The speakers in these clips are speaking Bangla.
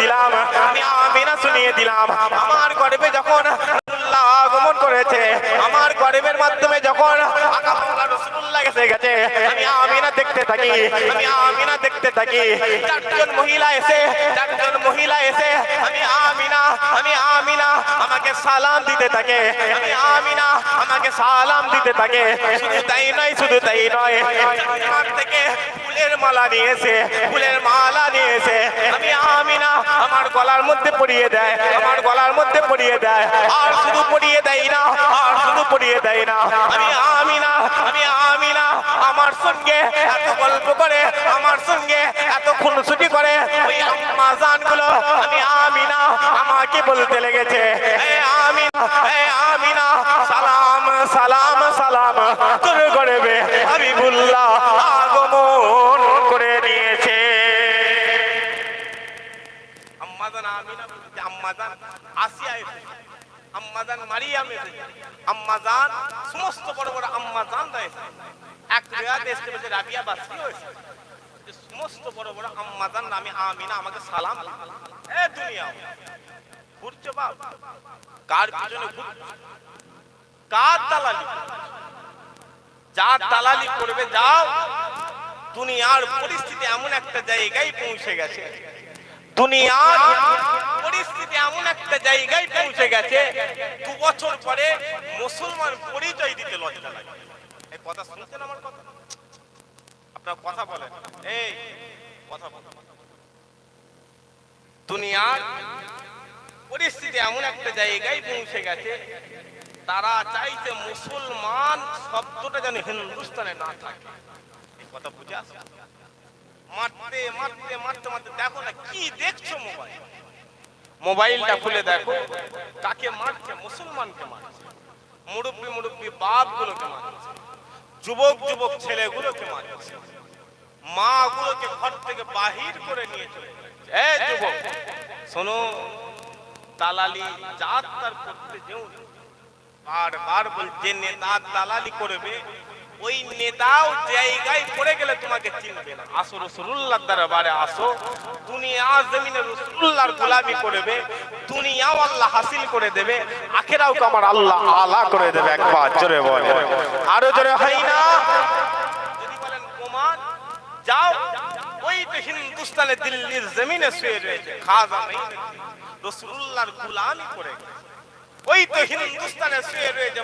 দিলাম, আমি আমিনা শুনিয়ে দিলাম। আমার গর্বে যখন আগমন করেছে, আমার গর্বের মাধ্যমে যখন গেছে, আমি আমিনা দেখতে থাকি, আমি আমিনা দেখতে থাকি। চারজন মহিলা এসে, চারজন মহিলা এসে, আমি আমিনা আমি আমিনা, আমাকে সালাম দিতে থাকে। আমি আমিনা, আমাকে সালাম দিতে থাকে। শুধু তাই নয়, শুধু তাই নয় থেকে ফুলের মালা নিয়েছে ফুলের মালা নিয়েছে আমি আমিনা, আমার গলার মধ্যে পরিয়ে দেয়, আমার গলার মধ্যে পরিয়ে দেয়। আর শুধু পরিয়ে দেয় না, আর শুধু পরিয়ে দেয় না। আমি আমিনা আমি আমিনা, আমার সঙ্গে এত গল্প করে, আমার সঙ্গে এত খুনসুটি করে। ওই আমি আমিনা, আমাকে বলতে লেগেছে আমিনা আমিনা, সালাম সালাম সালাম, তোর গর্বে আমি আগমন আসিয়া এসেছে। আম্মাজান মারিয়াম এসেছে। আম্মাজান সমস্ত বড় বড় আম্মাজান রয়েছে এক রেয়াতে এসে বলছে, রাবিয়া এসেছে যে সমস্ত বড় বড় আম্মাজান আমি আমিনা, আমাকে সালাম এ দুনিয়া। ঘুরছো বাপ কার পিছনে ঘুরছো কার দালালি? যার দালালি করবে, যাও। দুনিয়ার পরিস্থিতি এমন একটা জায়গায় পৌঁছে গেছে। দুনিয়ার পরিস্থিতি এমন একটা জায়গায় পৌঁছে গেছে, দু বছর পরে মুসলমান পরিচয় দিতে লজ্জা লাগে। এই কথা আমার কথা? আপনার কথা বলেন। এই, কথা দুনিয়ার পরিস্থিতি এমন একটা জায়গায় পৌঁছে গেছে, তারা চাইছে মুসলমান শব্দটা যেন হিন্দুস্তানে না থাকে। এই কথা বুঝে আসে মারতে মারতে মারতে মারতে। দেখো না কি দেখছ মোবাইল? মোবাইলটা খুলে দেখো। কাকে মারছে? মুসলমানকে মারছে। মুরব্বী মুরব্বী বাপ গুলোকে মারছে। যুবক যুবক ছেলেগুলোকে মারছে। মা গুলোকে ঘর থেকে বাহির করে নিয়ে চলে। এই যুবক শোনো দালালি জাত তার করতে যেও না। বারবার বলছে নেতা দালালি করবে ওই নেতাও জায়গায় পড়ে গেলে তোমাকে চিনবে না। আসো রসুল্লাহ দরবারে আসো। দুনিয়া জমিনে রসুল্লাহর গোলামি করবে। দুনিয়াও আল্লাহ হাসিল করে দেবে। আখেরাও তো আমার আল্লাহ আলা করে দেবে একবার, জোরে বলে আরও জোরে হয় না? যদি বলেন কুমার যাও। ওই তো হিন্দুস্তানে দিল্লির জমিনে শুয়ে রয়েছে। খাজা নেই রসুল্লাহর গোলামি করে গেছে। ওই তো হিন্দুস্তানে শুয়ে রয়েছে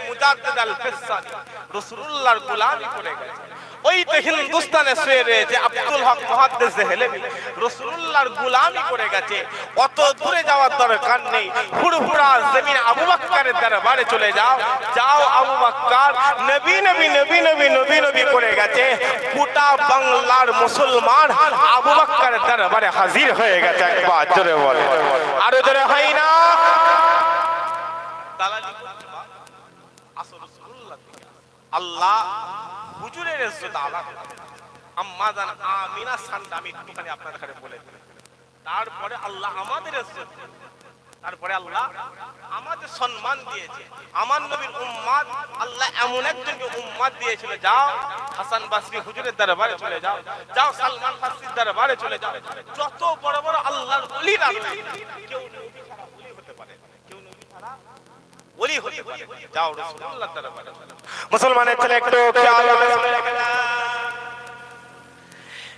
আল গোলামি করে গেছে। ওই তো হিন্দুস্তানে শুয়ে রয়েছে আব্দুল হক দেহলেভি রাসূলুল্লাহর গোলামি করে গেছে। অত দূরে যাওয়ার দরকার নেই। ফুরফুরা জমিন আবু দরবারে চলে যাও। যাও আবু নবী নবী নবী নবী নবী নবী করে গেছে। গোটা বাংলার মুসলমান আবু বকরের দরবারে হাজির হয়ে গেছে একবার। জোরে বলে। আরও জোরে হয় না। দালালি বা আসল রাসূলুল্লাহ থেকে আল্লাহ হুজুরের ইজ্জত আলা আম্মা জান, আমিনা আমি একটুখানি আপনাদের কাছে বলে দিই। তারপরে আল্লাহ আমাদের ইজ্জত তারপরে আল্লাহ আমাদের সম্মান দিয়েছে। আমার নবীর উম্মাদ, আল্লাহ এমন একজনকে উম্মাদ দিয়েছিল, যাও, হাসান বাসরি হুজুরের দরবারে চলে যাও যাও, সালমান ফারসির দরবারে চলে যাও। যত বড় বড় আল্লাহর ওলিরা কেউ নবী ছাড়া ওলি হতে পারে কেউ নবী ছাড়া ওলি হতে পারে। যাও রাসূলুল্লাহ তাআলা মুসলমানের ছেলে একটু খেয়াল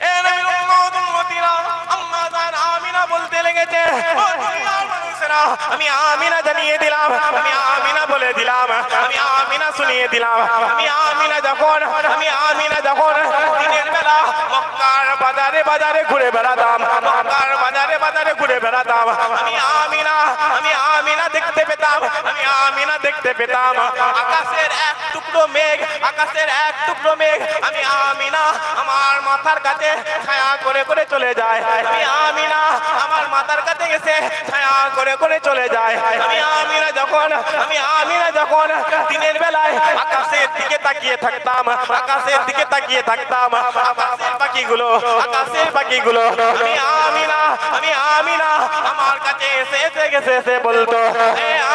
এ নবীর উম্মত উম্মতিরা আম্মা জান আমিনা বলতে লেগেছে ও দুনিয়ার মানুষেরা আমি আমিনা জানিয়ে দিলাম, আমি আমিনা বলে দিলাম, আমি আমিনা শুনিয়ে দিলাম, আমি আমিনা যখন, আমি আমিনা যখন দিনের বেলা মক্কার বাজারে বাজারে ঘুরে বেড়াতাম, মক্কার বাজারে বাজারে ঘুরে বেড়াতাম, আমি আমিনা আমি আমিনা দেখতে পেতাম, আমি আমিনা দেখতে পেতাম, আকাশের এক টুকরো মেঘ, আকাশের এক টুকরো মেঘ, আমি আমিনা আমার মাথার কাছে ছায়া করে করে চলে যায়, আমি আমিনা আমার মাথার কাছে এসে ছায়া করে করে চলে যায়। আমি আমিনা যখন, আমি আমিনা যখন দিনের বেলায় আকাশের দিকে তাকিয়ে থাকতাম, আকাশের দিকে তাকিয়ে থাকতাম, আকাশের পাখিগুলো আকাশের পাখিগুলো, আমি আমিনা আমি আমিনা আমার কাছে এসে এসে গেছে এসে বলতো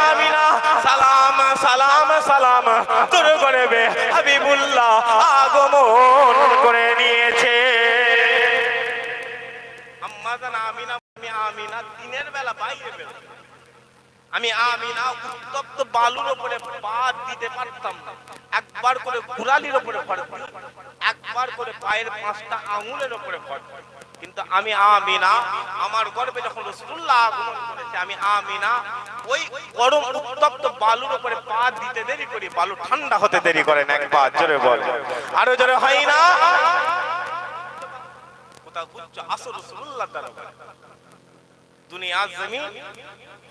আমিনা সালাম সালাম সালাম, তোর গর্বে হাবিবুল্লাহ আগমন। আমিনা আমি আমিনা দিনের বেলা বাইরে বেরোতাম আমি আমিনা উত্তপ্ত বালুর উপরে পা দিতে পারতাম একবার করে কুড়ালির উপরে ভর একবার করে পায়ের পাঁচটা আঙুলের উপরে ভর কিন্তু আমি আমিনা, আমার গর্বে যখন রসুল্লাহ আগমন করেছে, আমি আমিনা ওই গরম উত্তপ্ত বালুর উপরে পা দিতে দেরি করি, বালু ঠান্ডা হতে দেরি করে না, একবার জোরে বল। আরও জোরে হয় না? কোথাও বুঝছ আসো রসুল্লাহ দ্বারা দুনিয়া জমিন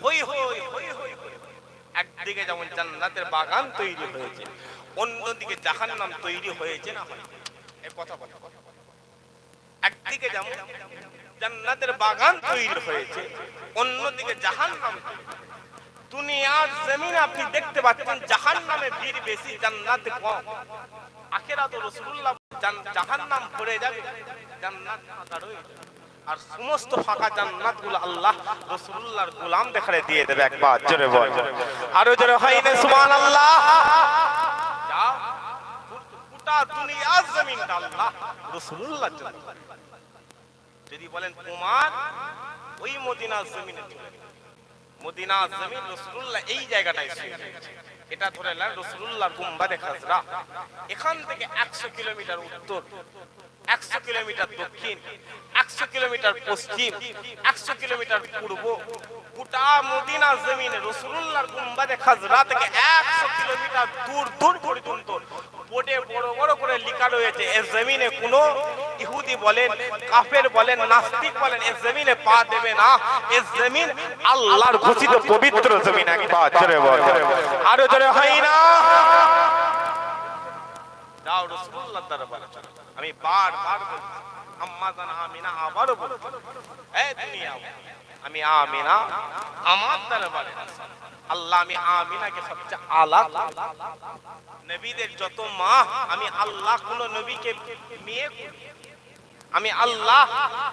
হই হই হই হই। একদিকে যেমন জান্নাতের বাগান তৈরি হয়েছে, অন্যদিকে জাহান্নাম তৈরি হয়েছে না এই কথা একদিকে যেমন জান্নাতের বাগান তৈরি হয়েছে, অন্যদিকে জাহান্নাম জমিন আপনি দেখতে পাচ্ছেন, জাহান্নামে ভিড় বেশি, জান্নাতে কম আখেরা তো রসুল্লাহ জাহান্নাম ভরে যাবে, জান্নাত যাবে। আর সমস্ত ফাঁকা জান্নাতগুলো আল্লাহ রসুল্লাহর গোলাম দেখারে দিয়ে দেবে একবার। জোরে বল। আরও জোরে হয় না সুবহান আল্লাহ রসুল্লাহ যদি বলেন ওই মদিনার জমিনে যাও। জমিন রসুল্লাহ এই জায়গাটায় এটা ধরে রসুল্লাহ গুম্বাদে খাজরা এখান থেকে একশো কিলোমিটার উত্তর। একশো কিলোমিটার দক্ষিণ, একশো কিলোমিটার পশ্চিম, একশো কিলোমিটার পূর্ব। গোটা মদিনা জমিনে রসুল্লাহর গুম্বাদে খাজরা থেকে একশো কিলোমিটার দূর দূর পর্যন্ত বোর্ডে বড় বড় করে লেখা রয়েছে, এ জমিনে কোনো ইহুদি বলেন, কাফের বলেন, নাস্তিক বলেন, এ জমিনে পা দেবে না। এ জমিন আল্লাহর ঘোষিত পবিত্র জমিন একবার জোরে বল। আরও জোরে হয় না? যাও রাসূলুল্লাহ দরবারে। আমি বার বার বলছি আম্মা আমিনা আবারও বলছি এই দুনিয়া আমি আমিনা, আমার দরবারে আল্লাহ আমি আমিনাকে সবচেয়ে আলা নবীদের যত মা, আমি আল্লাহ কোন নবীকে মেয়ে। আমি আল্লাহ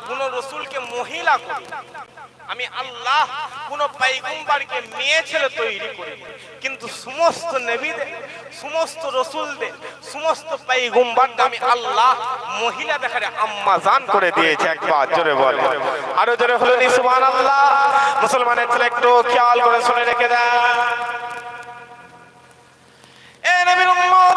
কোন রসুলকে মহিলা করি আমি আল্লাহ কোন পাইগম্বারকে মেয়ে ছেলে তৈরি করি কিন্তু সমস্ত নবীদের, সমস্ত রসুলদের, সমস্ত পাইগম্বারকে আমি আল্লাহ মহিলা দেখারে আম্মা জান করে দিয়েছে একবার। জোরে বল আরও জোরে হলো নি সুবহানাল্লাহ। মুসলমানের ছেলে একটু খেয়াল করে শুনে রেখে দেয় এ নবীর উম্মত!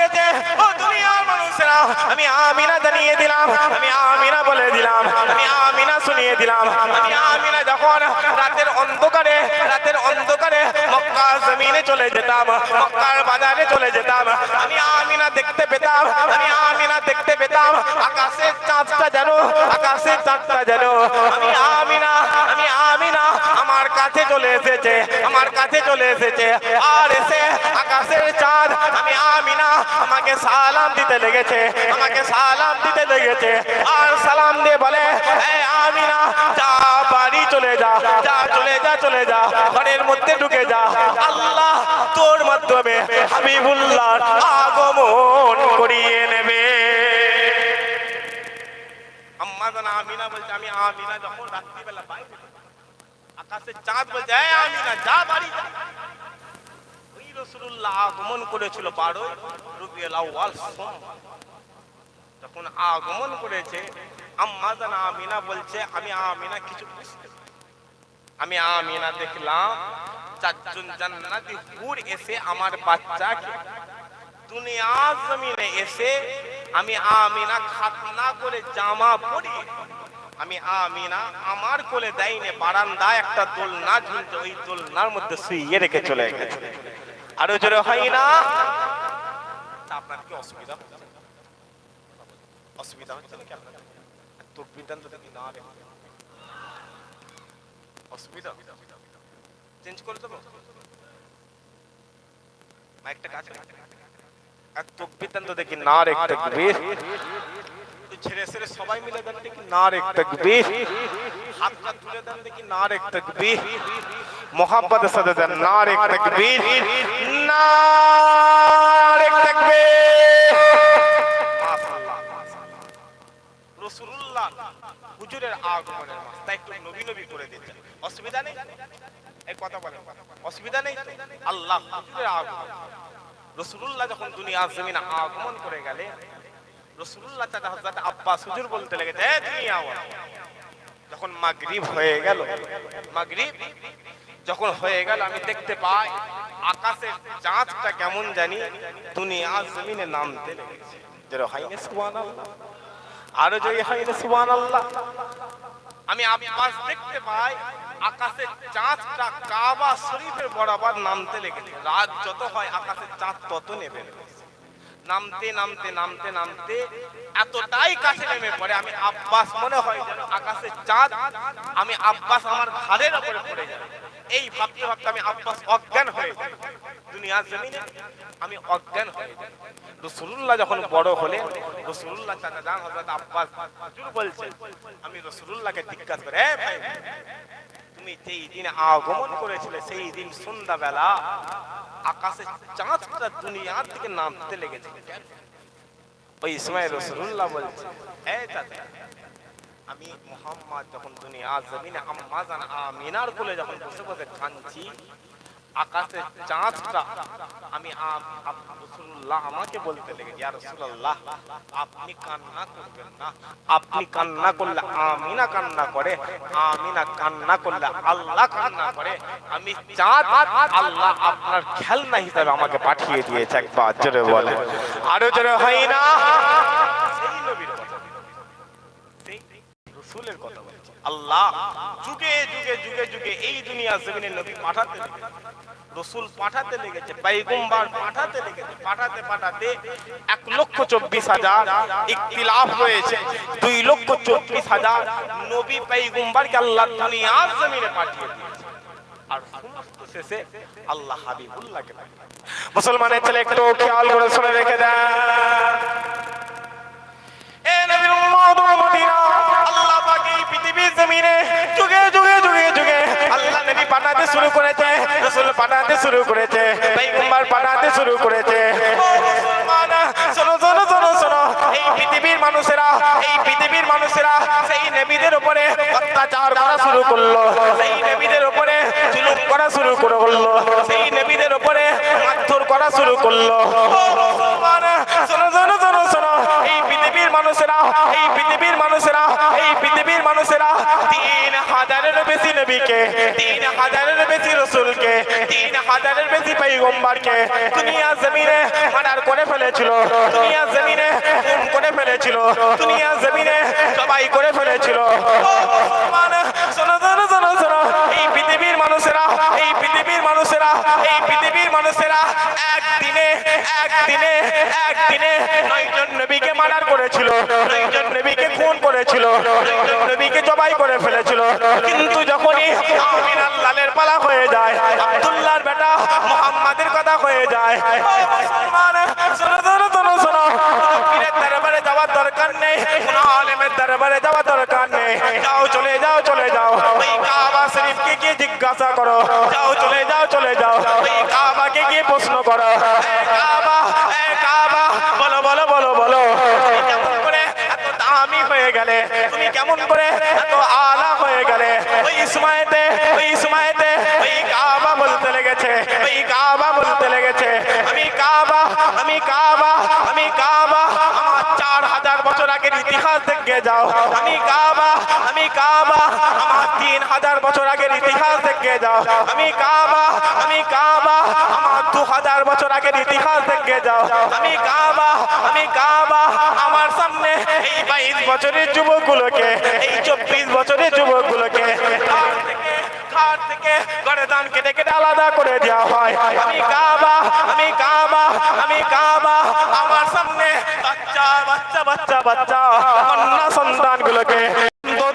লেগেছে, ও দুনিয়ার মানুষেরা, আমি আমিনা জানিয়ে দিলাম আমি আমিনা বলে দিলাম আমি আমিনা শুনিয়ে দিলাম। আমি আমিনা যখন রাতের অন্ধকারে রাতের অন্ধকারে মক্কা জমিনে চলে যেতাম মক্কার বাজারে চলে যেতাম আমি আমিনা দেখতে পেতাম আমি আমিনা দেখতে পেতাম আকাশের চাঁদটা যেন আকাশের চাঁদটা যেন আমি আমিনা আমি কাছে চলে এসেছে, আমার কাছে চলে এসেছে। আর এসে আকাশের চাঁদ, আমি আমিনা, আমাকে সালাম দিতে লেগেছে, আমাকে সালাম দিতে লেগেছে। আর সালাম দিয়ে বলে আমিনা, যা বাড়ি চলে যা যা চলে যা চলে যা, ঘরের মধ্যে ঢুকে যা। আল্লাহ তোর মাধ্যমে হাবিবুল্লাহ আগমন করিয়ে নেবে। আম্মা আমিনা বলছে, আমি আমিনা যখন রাত্রিবেলা বাইরে আকাশে চাঁদ বলছে "এই আমিনা যা বাড়ি ওই রসুল্লাহ আগমন করেছিল বারোই রবিউল আউয়াল যখন আগমন করেছে, আম্মা জানা আমিনা বলছে, আমি আমিনা কিছু বুঝতে আমি আমিনা দেখলাম, চারজন জান্নাতি হুর এসে আমার বাচ্চাকে দুনিয়া জমিনে এসে আমি আমিনা খাতনা করে জামা পরি আমি আমিনা, আমার কোলে দেয়নি বারান্দায় একটা দোলনা ঝুলছে ওই দোলনার মধ্যে শুইয়ে রেখে চলে গেছে। আরও জোরে হয় না? আপনার কি অসুবিধা অসুবিধা হচ্ছে নাকি আপনার? তকবিরটা তো দেখি না অসুবিধা? চেঞ্জ করে দেবো? মাইকটা কাছে রাখ। এক তকবির দেন দেখি না রে একটু ছেড়ে ছেড়ে সবাই মিলে দেন দেখি হাতটা তুলে দেন দেখি সাথে দেন হুজুরের তাই একটু করে অসুবিধা নেই? অসুবিধা নেই? আল্লাহ যখন দুনিয়া জমিনে আগমন করে গেলে রসুল্লাহ চাচা হজরত আব্বাস হুজুর বলতে লেগেছে "এ তুমি আওয়াজ যখন মাগরিব হয়ে গেল, মাগরিব যখন হয়ে গেল, আমি দেখতে পাই আকাশের চাঁদটা কেমন জানি দুনিয়া জমিনে নামতে লেগেছে। যেন হাইনে সুবহানাল্লাহ। আরও জয় হাইনে সুবহানাল্লাহ। আমি আব্বাস দেখতে পাই আকাশের চাঁদটা কাবা শরীফের বরাবর নামতে লেগেছে। রাত যত হয়, আকাশের চাঁদ তত নেবে লেগেছে। নামতে নামতে নামতে নামতে এতটাই কাছে নেমে পড়ে, আমি আব্বাস মনে হয় যেন আকাশের চাঁদ, আমি আব্বাস আমার ঘাড়ের উপরে পড়ে যাবে এই ভাবতে ভাবতে আমি আব্বাস অজ্ঞান হয়ে যাই দুনিয়ার জমিনে আমি অজ্ঞান হয়ে যাই রসুল্লাহ যখন বড় হলে রসুল্লাহ চাচা জান হজরত আব্বাস বলছেন, আমি রসুল্লাহকে জিজ্ঞাসা করে ভাই তুমি যেই দিন আগমন করেছিলে, সেই দিন সন্ধ্যাবেলা আকাশে চাঁদটা দুনিয়ার থেকে নামতে লেগেছে। ওই সময় রসুল্লাহ বলছে এই চাচা, আমি মোহাম্মদ যখন দুনিয়া জমিনে আম্মাজান আমিনার কোলে যখন বসে বসে কাঁদছি আকাশের চাঁদটা আমি আমাকে বলতে লেগে রসুল্লাহ আপনি কান্না করবেন না। আপনি কান্না করলে আমিনা কান্না করে, আমিনা কান্না করলে আল্লাহ কান্না করে। আমি চাঁদ আল্লাহ আপনার খেলনা হিসাবে আমাকে পাঠিয়ে দিয়েছে একবার, জোরে বলে আরও জোরে হয় না? রসুলের কথা বলছি। আল্লাহ যুগে যুগে যুগে যুগে এই দুনিয়া জমিনে নবী পাঠাতে রসুল পাঠাতে লেগেছে পাইগম্বার পাঠাতে লেগেছে, পাঠাতে পাঠাতে এক লক্ষ চব্বিশ হাজার ইকতিলাফ হয়েছে। দুই লক্ষ চব্বিশ হাজার নবী পাইগম্বারকে আল্লাহ দুনিয়ার জমিনে পাঠিয়ে দিয়েছে। আর শেষে আল্লাহ হাবিবুল্লাহকে মুসলমানের ছেলে একটু খেয়াল করে শুনে রেখে দেন। আল্লাহ পৃথিবীর জমিনে যুগে যুগে যুগে যুগে আল্লাহ নবী পাঠাতে শুরু করেছে রাসূল পাঠাতে শুরু করেছে পয়গম্বর পাঠাতে শুরু করেছে। সেই উপরে শুরু সেই উপরে করা শুরু করে করল। এই পৃথিবীর মানুষেরা, এই পৃথিবীর মানুষেরা মানুষেরা তিন হাজারের বেশি নবীকে তিন হাজারের বেশি রসুলকে তিন হাজারের বেশি পৈগম্বরকে দুনিয়া জমিনে মার্ডার করে ফেলেছিল দুনিয়া জমিনে খুন করে ফেলেছিল দুনিয়া জমিনে সবাই করে ফেলেছিল মানে শোনো শোনো শোনো শোনো এই পৃথিবীর পৃথিবীর মানুষেরা, এই পৃথিবীর মানুষেরা একদিনে একদিনে একদিনে নয়জন নবীকে মার্ডার করেছিল, নয়জন নবীকে খুন করেছিল, নয়জন নবীকে জবাই করে ফেলেছিল। কিন্তু যখনই আমিনার লালের পালা হয়ে যায়, আব্দুল্লাহর বেটা মুহাম্মাদের কথা হয়ে যায় যাওয়ার দরকার নেই আলেমের দরবারে যাওয়ার দরকার নেই। জিজ্ঞাসা করো। যাও, চলে যাও চলে যাও। কাবাকে গিয়ে প্রশ্ন করো। কাবা বলো বলো বলো বলো। হয়ে গেলে? তুমি কেমন করে এত আলা হয়ে গেলে? ওই সময়তে ওই সময়তে ওই কাবা বলতে লেগেছে। ওই কাবা বলতে লেগেছে। আমি কাবা আমি কাবা আমি কাবা বছর আগের ইতিহাস দেখে যাও। আমি কাবা আমি কাবা, আমার তিন হাজার বছর আগের ইতিহাস দেখে যাও। আমি কাবা আমি কাবা, আমার দু হাজার বছর আগের ইতিহাস দেখে যাও। আমি কাবা আমি কাবা, আমার সামনে এই বাইশ বছরের যুবকগুলোকে, এই চব্বিশ বছরের যুবকগুলোকে ঘাট থেকে থেকে কেটে কেটে আলাদা করে দেওয়া হয়। আমি কাবা আমি কাবা আমি কাবা, আমার সামনে বাচ্চা বাচ্চা বাচ্চা বাচ্চা। কন্যা সন্তানগুলোকে তো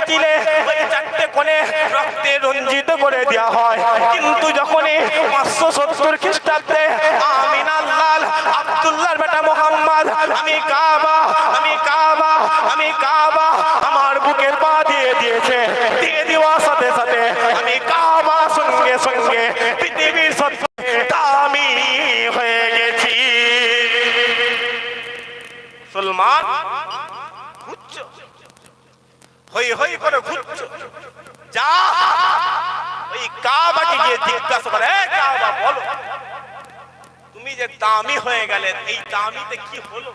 চারটে চারটে কোণে রক্তে রঞ্জিত করে দেওয়া হয়। কিন্তু যখনই পাঁচশো সত্তর খ্রিস্টাব্দে আমিনাল্লাল লাল আব্দুল্লাহর বেটা মোহাম্মদ, আমি কাবা আমি কাবা আমি কাবা আমার বুকের পা দিয়ে দিয়েছে। হই করে ঘুরছো। যা। ওই কাবাকে গিয়ে জিজ্ঞাসা করে, "এ কাবা, বলো। তুমি যে দামি হয়ে গেলে, এই দামিতে কি হলো?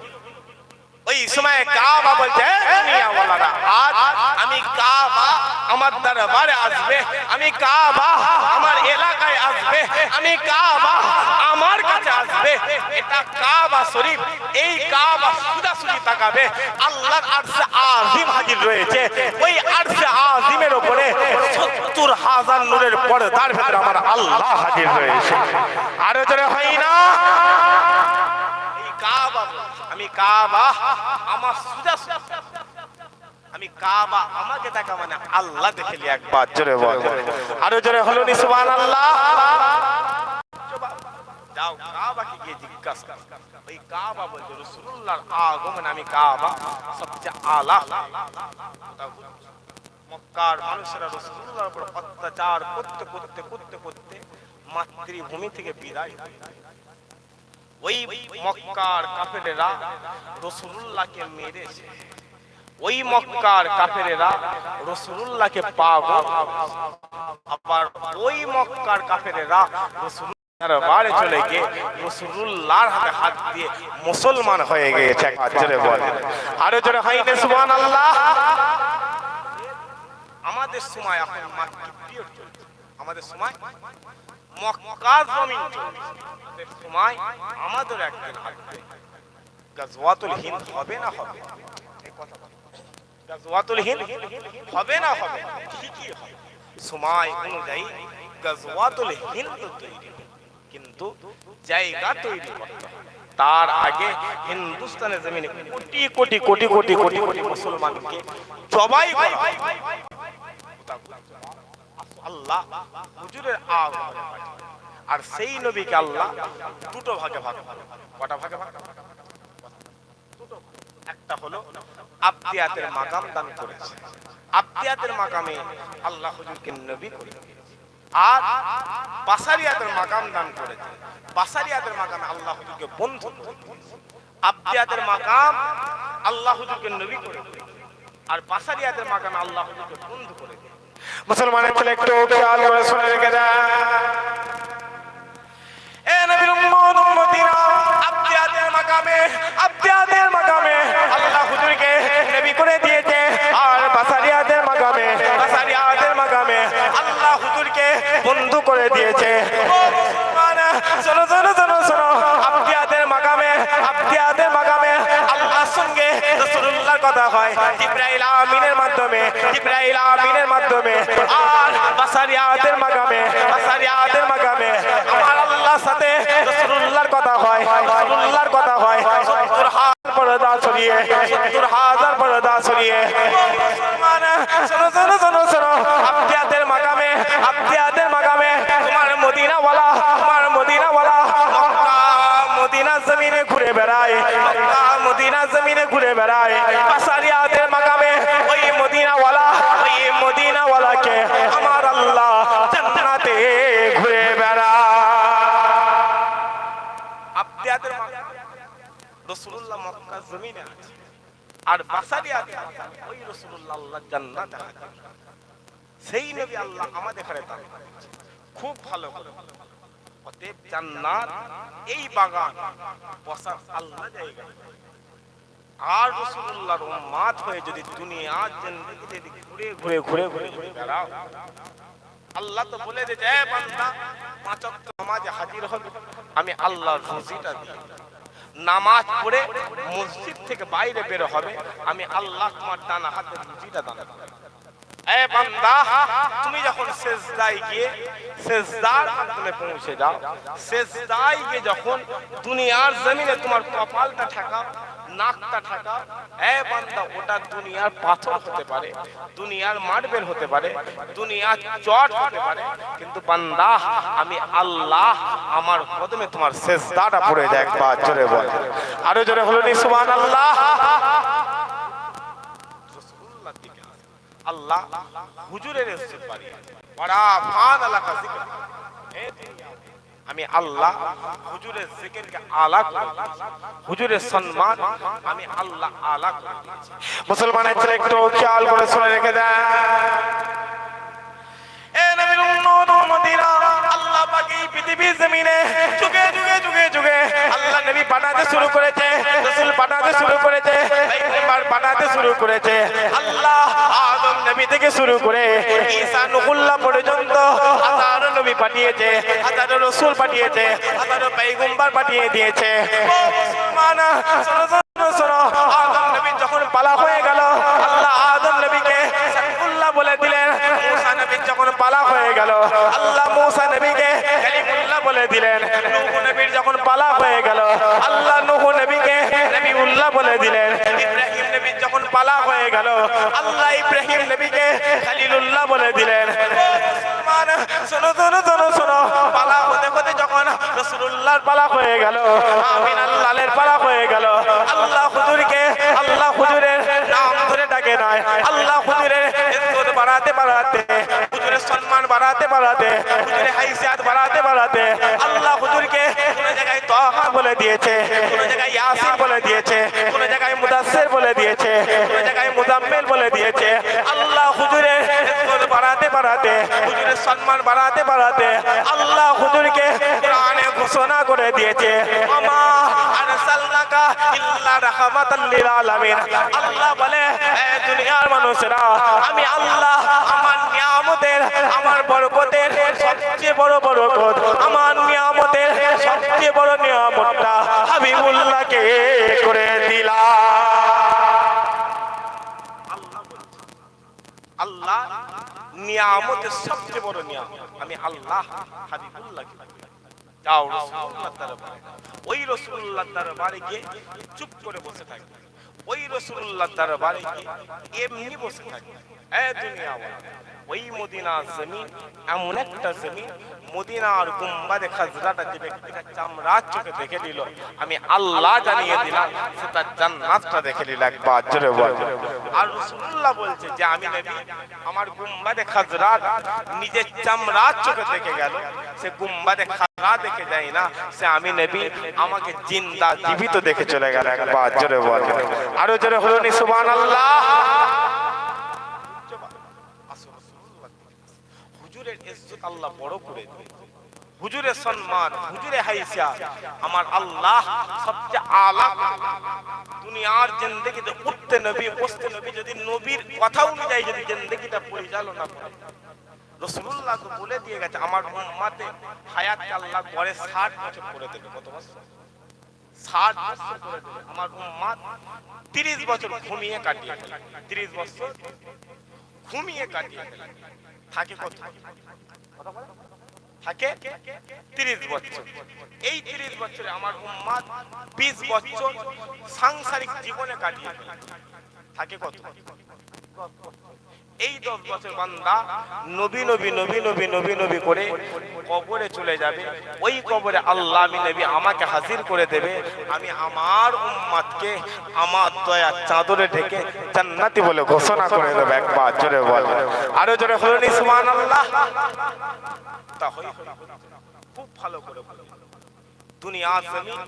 ওই সময় কাবা বলছে "এ দুনিয়াওয়ালারা, আজ আমি কাবা আমার দরবারে আসবে আমি কাবা আমার এলাকায় আসবে আমি কাবা আমার কাছে আসবে। এটা কাবা শরীফ এই কাবা সুদাসুদি তাকাবে আল্লাহর আরশে আজিম হাজির রয়েছে। ওই আরশে আজিমের উপরে সত্তর হাজার নূরের পর্দার ভেতরে আমার আল্লাহ হাজির রয়েছে। আরও জোরে হয় না? কাবা আমি কাবা আমার সুজা আমি কাবা আমাকে দেখা মানে আল্লাহ দেখেলি একবার। জোরে বল। আরও জোরে হলো নি সুবহানাল্লাহ। যাও কাবাকে গিয়ে জিজ্ঞাসা কর। ওই কাবা বলছে রাসূলুল্লাহর আগমন আমি কাবা সবচেয়ে আলা। মক্কার মানুষেরা রাসূলুল্লাহর উপর অত্যাচার করতে করতে করতে করতে মাতৃভূমি থেকে বিদায়। ওই মক্কার কাফেরেরা রসুল্লাহকে মেরেছে। ওই মক্কার কাফেরেরা রসুল্লাহকে পাগল। আবার ওই মক্কার কাফেরেরা রসুল চলে গিয়ে রসুল্লাহর হাতে হাত দিয়ে মুসলমান হয়ে গিয়েছে জোরে বলে। আরও জোরে সুবহান আল্লাহ আমাদের সময় এখন আমাদের সময় জমিন আমাদের হবে না হবে? হিন্দ হবে হবে? তৈরি। কিন্তু জায়গা তৈরি করতে হবে। তার আগে হিন্দুস্তানের জমিনে কোটি কোটি কোটি কোটি কোটি কোটি মুসলমানকে হয়। আল্লাহ হুজুরের পাঠিয়েছেন। আর সেই নবীকে আল্লাহ দুটো ভাগে ভাগ কটা ভাগে ভাগ। একটা হলো মাকাম দান করেছে মাকামে আল্লাহ হুজুরকে নবী করে আর বাসারিয়াতের মাকাম দান করেছে মাকামে আল্লাহ হুজুরকে বন্ধু মাকাম আল্লাহ হুজুরকে নবী করে আর মাকামে আল্লাহ হুজুরকে বন্ধু করে। মুসলমানের ছেলে একটু খেয়াল করে শুনে রেখে যায় এ নবীর উম্মত, উম্মতিরা আবদিয়াতের মাকামে আবদিয়াতের মাকামে আল্লাহ হুজুরকে নবী করে দিয়েছে। আর বাসারিয়াতের মাকামে বাসারিয়াতের মাকামে আল্লাহ হুজুরকে বন্ধু করে দিয়েছে ও মুসলমান শোনো শোনো শোনো শোনো আবদিয়াতের মাকামে আবদিয়াতের মাকামে আল্লাহর সঙ্গে রাসূলুল্লাহর কথা হয়। আমিনের মাধ্যমে আমিনের মাধ্যমে, আর মাকামে বাসারিয়াতের মাকামে আমার আল্লাহর সাথে রাসূলুল্লাহর কথা হয় রাসূলুল্লাহর কথা হয়। 70 হাজার পর্দা ছড়িয়ে 70 হাজার পর্দা ছড়িয়ে। শোনো শোনো শোনো শোনো তোমার মদিনা ওয়ালা তোমার মদিনা ওয়ালা মদিনা জমিনে ঘুরে বেড়ায় মদিনা জমিনে ঘুরে বেড়ায়। আর বাসারিয়াতে ওই রাসূলুল্লাহ আল্লাহ জান্নাত সেই নবী আল্লাহ আমাদের এখানে দান খুব ভালো অতএব জান্নাত এই বাগান বসার আল্লাহ জায়গা। আর রাসূলুল্লাহর উম্মাত হয়ে যদি দুনিয়ার জিন্দেগিতে ঘুরে ঘুরে ঘুরে ঘুরে ঘুরে বেড়াও। আল্লাহ তো বলে বান্দা নামাজে হাজির হবে। আমি আল্লাহর রুজিটা দেব। নামাজ পড়ে মসজিদ থেকে বাইরে বের হবে, আমি আল্লাহ তোমার ডানা হাতে রুজিটা দান তুমি যখন সেজদায় গিয়ে পৌঁছে যাও যখন দুনিয়ার জমিনে তোমার কপালটা ঠেকাও নাকটা ঠেকাও এ বান্দা, ওটা দুনিয়ার পাথর হতে পারে, দুনিয়ার মার্বেল হতে পারে, দুনিয়ার চট হতে পারে। কিন্তু বান্দা, আমি আল্লাহ, আমার কদমে তোমার সেজদাটা পড়ে যায় একবার, জোরে বল। আরও জোরে হলো নি, সুবহানাল্লাহ। আল্লাহ হুজুরের বাড়ি বড়া ফান এলাকা জিকির। এ দুনিয়া আমি আল্লাহ, হুজুরের জিকিরকে আলা করে হুজুরের সম্মান আমি আল্লাহ আলা করে। মুসলমানের ছেলে একটু খেয়াল করে শুনে রেখে দেয় এ নবীর উম্মত পালা হয়ে গেল আল্লাহ আদম নবীকে বলে দিলেন পালা হয়ে গেল। আল্লাহ মুসা নবীকে কালিমুল্লাহ বলে দিলেন। নূহ নবীর যখন পালা হয়ে গেল, আল্লাহ নূহ নবীকে নবীউল্লাহ বলে দিলেন। ইব্রাহিম নবীর যখন পালা হয়ে গেল, আল্লাহ ইব্রাহিম নবীকে খলিলুল্লাহ বলে দিলেন। মুসলমান, শোনো শোনো শোনো শোনো। পালা হতে হতে যখন রসুল্লাহর পালা হয়ে গেল, আমিন আল্লাহের পালা হয়ে গেল। আল্লাহ হুজুরকে, আল্লাহ হুজুরের নাম ধরে ডাকে নাই। আল্লাহ হুজুরের বাড়াতে বাড়াতে সম্মান বাড়াতে বাড়াতে হাইসিয়াত বাড়াতে বাড়াতে, আল্লাহ হুজুরকে তহা বলে দিয়েছে, কোন বলে দিয়েছে, কোন জায়গায় মুদাসসির বলে দিয়েছে, কোন জায়গায় মুজাম্মিল বলে দিয়েছে। আল্লাহ হুজুরের বাড়াতে বাড়াতে, হুজুরের সম্মান বাড়াতে বাড়াতে, আল্লাহ হুজুরকে কোরআনে ঘোষণা করে দিয়েছে। আমা আরসালনাকা ইল্লা রাহমাতাল লিল আলামিন আল্লাহ বলে, এ দুনিয়ার মানুষেরা, আমি আল্লাহ, আমার নিয়ামতের, আমার বরকতের সবচেয়ে বড় বরকত, আমার নিয়ামতের সবচেয়ে বড় নিয়ামতটা হাবিবুল্লাহকে করে দিলাম। আল্লাহ নিয়ামতের সবচেয়ে বড় নিয়ামত, আমি আল্লাহ হাবিবুল্লাহ যাও রসুল্লাহ দরবারে ওই রাসূলুল্লাহ দরবারে গিয়ে চুপ করে বসে থাকবে ওই রাসূলুল্লাহ দরবারে গিয়ে এমনি বসে থাকবে এ দুনিয়া ওই মদিনা জমিন, এমন একটা জমিন, মদিনার গুম্বাদে খাজরাটা যে ব্যক্তিটা চামড়ার চোখে দেখে নিল। আমি আল্লাহ জানিয়ে দিলাম, সে তার জান্নাতটা দেখে নিল একবার, জোরে বল। আর রাসূলুল্লাহ বলছে যে, আমি নবী, আমার গুম্বাদে খাজরাত নিজের চামড়ার চোখে দেখে গেল। সে গুম্বাদে খাজরা দেখে যায় না। সে আমি নবী, আমাকে জিন্দা, জীবিত দেখে চলে গেল একবার, জোরে বল। আরও জোরে হলো নি সুবহানাল্লাহ। হুজুরের ইজ্জত আল্লাহ বড় করে হুজুরের সম্মান হুজুরের হাইসিয়া আমার আল্লাহ সবচেয়ে আলা দুনিয়ার জিন্দগিতে উঠতে নবী, বসতে নবী, যদি নবীর কথা অনুযায়ী যদি জিন্দগিটা পরিচালনা করে। রসুল্লাহ তো বলে দিয়ে গেছে, আমার উম্মাতে হায়াত আল্লাহ গড়ে ষাট বছর করে দেবে। কত ষাট বছর করে দেবে। আমার উম্মাত তিরিশ বছর ঘুমিয়ে কাটিয়ে তিরিশ বছর ঘুমিয়ে কাটিয়ে থাকে কত? থাকে তিরিশ বছর। এই তিরিশ বছরে আমার উম্মাদ বিশ বছর সাংসারিক জীবনে কাটিয়ে। থাকে কত? এই দশ বছর বান্দা নবী নবী নবী নবী নবী নবী করে কবরে চলে যাবে ওই কবরে আল্লাহ নবী আমাকে হাজির করে দেবে আমি আমার উম্মাদকে, আমার দয়া চাদরে ঢেকে জান্নাতি বলে ঘোষণা করে দেবে একবার, জোরে বল আরও জোরে হলো নি সুবহানাল্লাহ তা হই হই। খুব ভালো করে। দুনিয়া জমিন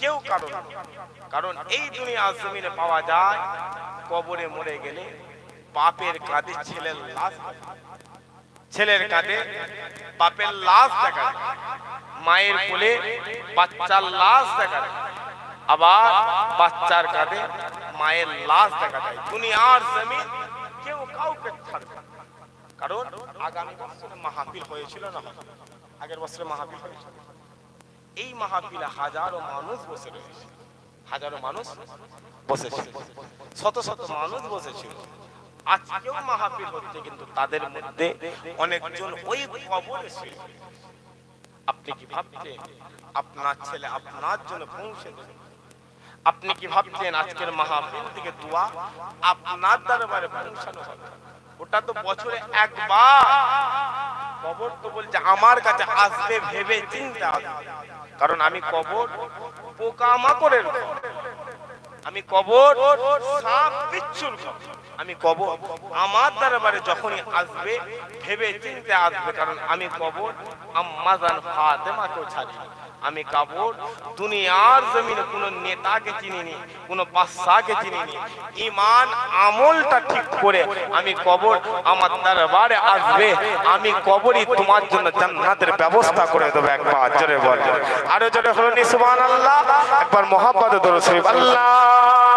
কেউ কারণ কারণ এই দুনিয়া জমিনে পাওয়া যায় কবরে মরে গেলে বাপের কাঁধে ছেলের লাশ ছেলের কাঁধে বাপের লাশ দেখা। মায়ের কোলে বাচ্চার লাশ দেখা আবার বাচ্চার কাঁধে মায়ের লাশ দেখা যায়। দুনিয়ার জমিন কেউ কাউকে ছাড়বে কারণ আগামী বছরে মাহফিল হয়েছিল না? আগের বছরে মাহফিল হয়েছিল। এই মাহফিলে হাজারো মানুষ বসে রয়েছে। হাজারো মানুষ বসেছে। শত শত মানুষ বসেছিল। আজকেও মাহফিল হচ্ছে, কিন্তু তাদের মধ্যে অনেকজন ওই কবরে ছিল। আপনি কি ভাবছেন? আপনার ছেলে আপনার জন্য পৌঁছে আপনি কি ভাবছেন আজকের মাহফিল থেকে দোয়া আপনার দরবারে পৌঁছানো হবে? ওটা তো বছরে একবার। কবর তো বলছে আমার কাছে আসবে ভেবে চিন্তা কারণ আমি কবর পোকা মাকড়ের ঘর। আমি কবর সাপ বিচ্ছুর কবর। আমি কবর আমার দরবারে যখনই আসবে, ভেবে চিনতে আসবে, কারণ আমি কবর আম্মাজান ছাড়ি আমি কবর দুনিয়ার জমিনে কোনো নেতাকে চিনিনি, কোনো বাদশাকে চিনিনি। ইমান আমলটা ঠিক করে আমি কবর আমার দরবারে আসবে, আমি কবরই তোমার জন্য জান্নাতের ব্যবস্থা করে দেবো একবার, জোরে বল। আরও জোরে হলো সুবহানাল্লাহ। একবার দরুদ শরীফ, আল্লাহ।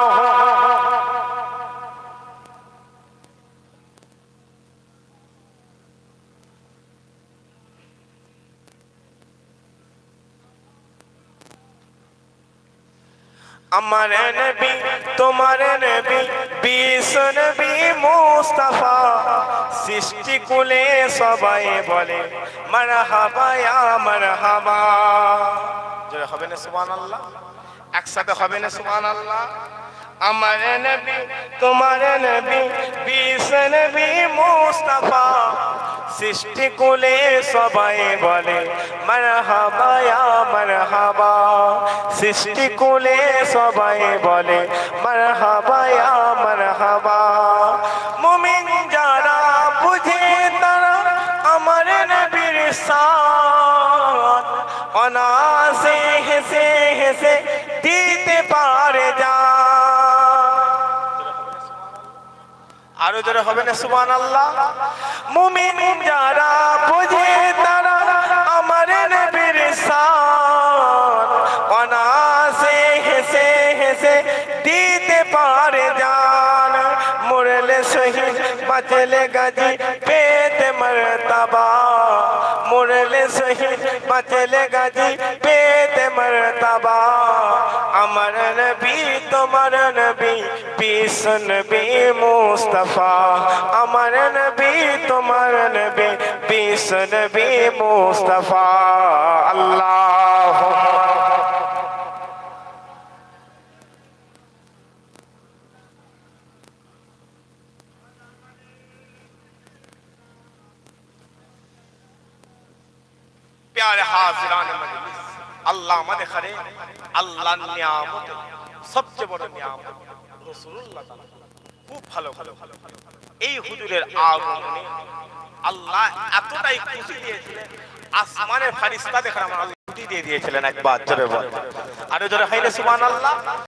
আমার নবী, তোমার নবী বিশ্ব নবী মুস্তাফা। সৃষ্টি কুলে সবাই বলে, মারহাবা ইয়া মারহাবা। জোরে হবে না সুবহানাল্লাহ? একসাথে হবে না সুবহানাল্লাহ? আমার নবী, তোমার নবী বিশ্ব নবী মুস্তাফা। সৃষ্টি কুলে সবাই বলে মারহাবা ইয়া মারহাবা। সৃষ্টি কুলে সবাই বলে মারহাবা ইয়া মারহাবা। আরও জোরে হবে না সুবান আল্লাহ মুমিন যারা বুঝে তারা আমার নবীর সাথ অনাসে হেসে হেসে, দিতে পারে জান। মরলে শহীদ, বাঁচলে গাজী, পেতে মরতবা। মরলে শহীদ, বাঁচলে গাজী, পেতে মরতবা। আমার নবী, তোমার নবী নবী মুস্তফা। আমার নবী, তোমার নবী বিশ নবী মুস্তফা। আল্লাহ। প্যারে হাজিরান আল্লাহ আমাদের আল্লাহ নিয়ামত। সবচেয়ে বড় নিয়ামত। খুব ভালো ভালো ভালো এই হুজুরের আগমনে আল্লাহ এতটাই খুশি দিয়েছিলেন, আসমানের ফারিস্তা দেখে আমার দিয়ে দিয়েছিলেন একবার, জোরে বল। আরও জোরে হাইলে